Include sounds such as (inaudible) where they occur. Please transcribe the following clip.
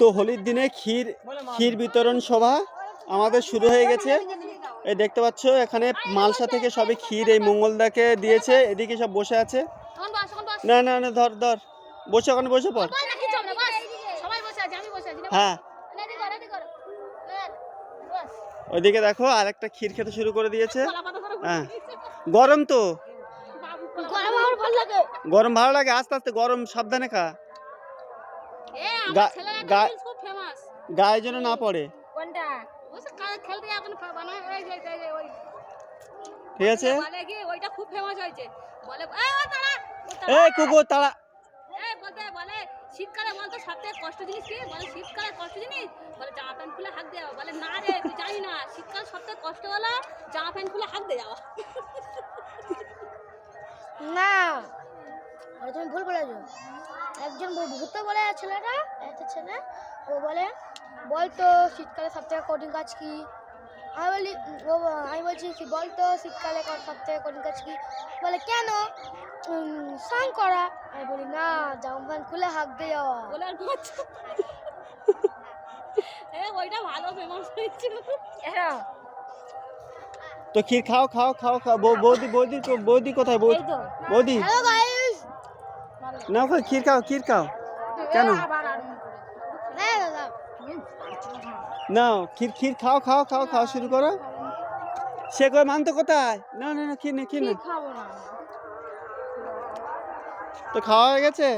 তো হোলির দিনে ক্ষীর ক্ষীর বিতরণ সভা আমাদের শুরু হয়ে গেছে। এই দেখতে পাচ্ছ এখানে মালসা থেকে সবই ক্ষীর এই মঙ্গলদাকে দিয়েছে এদিকে সব বসে আছে। না না না ধর ধর বসে ওখানে বসে পড়। না হ্যাঁ। ওইদিকে দেখো আর একটা ক্ষীর খেতে শুরু করে দিয়েছে। হ্যাঁ। গরম তো? গরম ভালো লাগে। গরম ভালো লাগে? আস্তে আস্তে গরম সাবধানে খা। গায়ে যেন না পড়ে। ঠিক আছে? বলে কি ওইটা খুব ফেমাস হয়েছে। বলে এই তারা কুকুর বলে শীতকালে বলতো সবথেকে কষ্ট জিনিস কি? বলে শীতকালে কষ্ট জিনিস? বলে জামা প্যান্ট খুলে হাঁক দেওয়া বলে না রে তুই জানি না শীতকাল সবথেকে কষ্ট হলো জামা প্যান্ট খুলে হাঁক দিয়ে যাওয়া (laughs) ওটা তুমি ভুল বলেছ। একজন ভূত বলে ছেলেটা? একটা ছেলে ও বলে বলতো শীতকালে সব থেকে কঠিন কাজ কি? আমি বলি ও আমি বলছি কি বলতো শীতকালে সব থেকে কঠিন কাজ কি? বলে কেন? স্নান করা। আমি বলি না জামা প্যান্ট খুলে হাঁক দিয়ে যাওয়া বলে আর বাচ্চা এ ওইটা ভালো ফেমাস হয়েছিল। হ্যাঁ তো ক্ষীর খাও খাও খাও খাও। বৌদি বৌদি তো- বৌদি কোথায়? বৌদি বৌদি। হ্যালো গাইস না ভাই ক্ষীর খাও ক্ষীর খাও। কেন? নাও ক্ষীর ক্ষীর খাও খাও খাও খাও শুরু করো। সে কই মানতো কোথায়? না না না ক্ষীর না ক্ষীর না তো খাওয়া হয়ে গেছে?